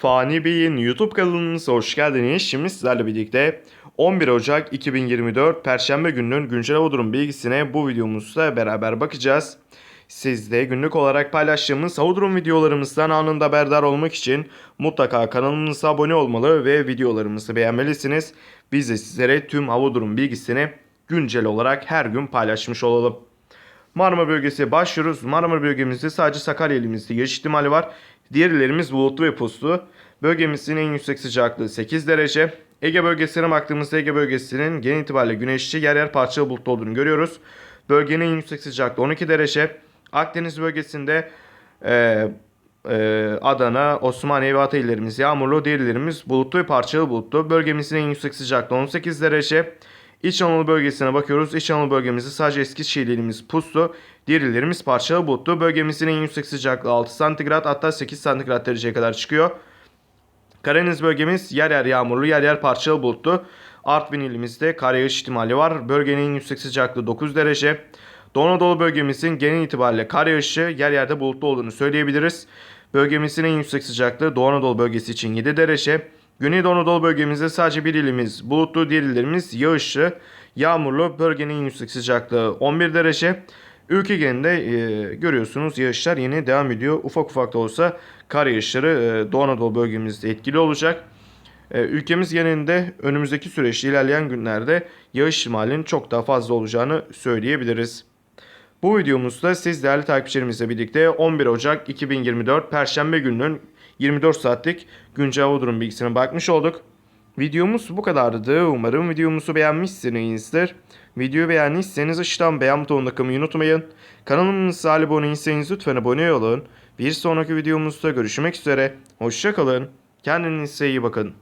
Fani Bey'in YouTube kanalımıza hoş geldiniz. Şimdi sizlerle birlikte 11 Ocak 2024 Perşembe gününün güncel hava durum bilgisine bu videomuzda beraber bakacağız. Siz de günlük olarak paylaştığımız hava durum videolarımızdan anında haberdar olmak için mutlaka kanalımıza abone olmalı ve videolarımızı beğenmelisiniz. Biz de sizlere tüm hava durum bilgisini güncel olarak her gün paylaşmış olalım. Marmara bölgesi başlıyoruz. Marmara bölgemizde sadece Sakarya ilimizde yağış ihtimali var. Diğer illerimiz bulutlu ve puslu. Bölgemizin en yüksek sıcaklığı 8 derece. Ege bölgesine baktığımızda Ege bölgesinin genel itibariyle güneşli yer yer parçalı bulutlu olduğunu görüyoruz. Bölgenin en yüksek sıcaklığı 12 derece. Akdeniz bölgesinde e, e, Adana, Osmaniye ve Hatay illerimiz yağmurlu, diğer illerimiz bulutlu ve parçalı bulutlu. Bölgemizin en yüksek sıcaklığı 18 derece. İç Anadolu bölgesine bakıyoruz. İç Anadolu bölgemizde sadece Eskişehir ilimiz puslu. Diğer illerimiz parçalı bulutlu. Bölgemizin en yüksek sıcaklığı 6 santigrat hatta 8 santigrat dereceye kadar çıkıyor. Karadeniz bölgemiz yer yer yağmurlu, yer yer parçalı bulutlu. Artvin ilimizde kar yağış ihtimali var. Bölgenin en yüksek sıcaklığı 9 derece. Doğu Anadolu bölgemizin genel itibariyle kar yağışı yer yerde bulutlu olduğunu söyleyebiliriz. Bölgemizin en yüksek sıcaklığı Doğu Anadolu bölgesi için 7 derece. Güneydoğu Anadolu bölgemizde sadece bir ilimiz bulutlu, diğer illerimiz yağışlı, yağmurlu. Bölgenin en yüksek sıcaklığı 11 derece. Ülke genelinde e, görüyorsunuz yağışlar yine devam ediyor. Ufak ufak da olsa kar yağışları e, Doğu Anadolu bölgemizde etkili olacak. E, ülkemiz genelinde önümüzdeki süreçte ilerleyen günlerde yağış ihtimalinin çok daha fazla olacağını söyleyebiliriz. Bu videomuzda siz değerli takipçilerimizle birlikte 11 Ocak 2024 Perşembe gününün 24 saatlik güncel hava durum bilgisine bakmış olduk. Videomuz bu kadardı. Umarım videomuzu beğenmişsinizdir. Videoyu beğendiyseniz aşağıdan beğen butonuna kılmayı unutmayın. Kanalımıza abone değilseniz lütfen abone olun. Bir sonraki videomuzda görüşmek üzere. Hoşçakalın. Kendinize iyi bakın.